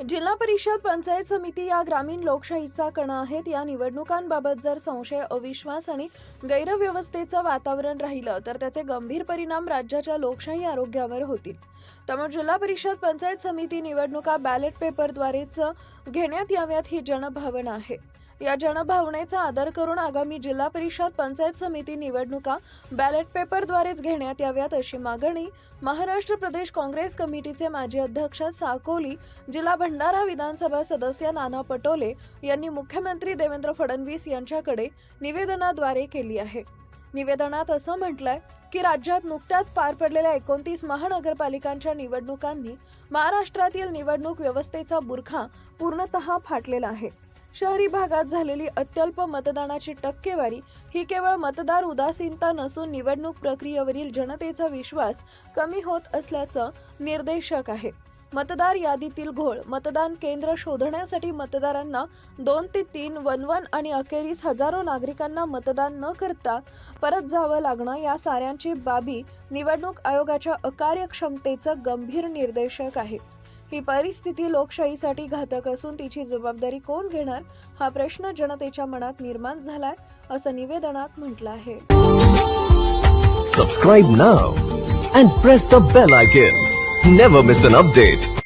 जिल्हा परिषद पंचायत समिती या ग्रामीण लोकशाहीचा कणा आहेत. या निवडणुकांबाबत जर संशय अविश्वास आणि गैरव्यवस्थेचं वातावरण राहिलं तर त्याचे गंभीर परिणाम राज्याच्या लोकशाही आरोग्यावर होतील. त्यामुळे जिल्हा परिषद पंचायत समिती निवडणुका बॅलेट पेपरद्वारेच घेण्यात याव्यात ही जनभावना आहे. या जनभावनेचा आदर करून आगामी जिल्हा परिषद पंचायत समिती निवडणुका बॅलेट पेपरद्वारेच घेण्यात याव्यात अशी मागणी महाराष्ट्र प्रदेश काँग्रेस कमिटीचे माजी अध्यक्ष साकोली जिल्हा भंडारा विधानसभा सदस्य नाना पटोले यांनी मुख्यमंत्री देवेंद्र फडणवीस यांच्याकडे निवेदनाद्वारे केली आहे. निवेदनात असं म्हटलंय की राज्यात नुकत्याच पार पडलेल्या एकोणतीस महानगरपालिकांच्या निवडणुकांनी महाराष्ट्रातील निवडणूक व्यवस्थेचा बुरखा पूर्णतः फाटलेला आहे. शहरी भागात झालेली अत्यल्प मतदानाची टक्केवारी ही केवळ मतदार उदासीनता नसून निवडणूक प्रक्रियेवरील जनतेचा विश्वास कमी होत असल्याचं निर्देशक आहे. मतदार यादीतील घोळ मतदान केंद्र शोधण्यासाठी मतदारांना दोन ते तीन वन वन आणि अखेरीस हजारो नागरिकांना मतदान न करता परत जावं लागणं या साऱ्यांची बाबी निवडणूक आयोगाच्या अकार्यक्षमतेचं गंभीर निर्देशक आहे. ही परिस्थिती लोकशाहीसाठी घातक असून तिची जबाबदारी कोण घेणार हा प्रश्न जनतेच्या मनात निर्माण झालाय असं निवेदनात म्हटलं आहे. Subscribe now and press the bell icon never miss an update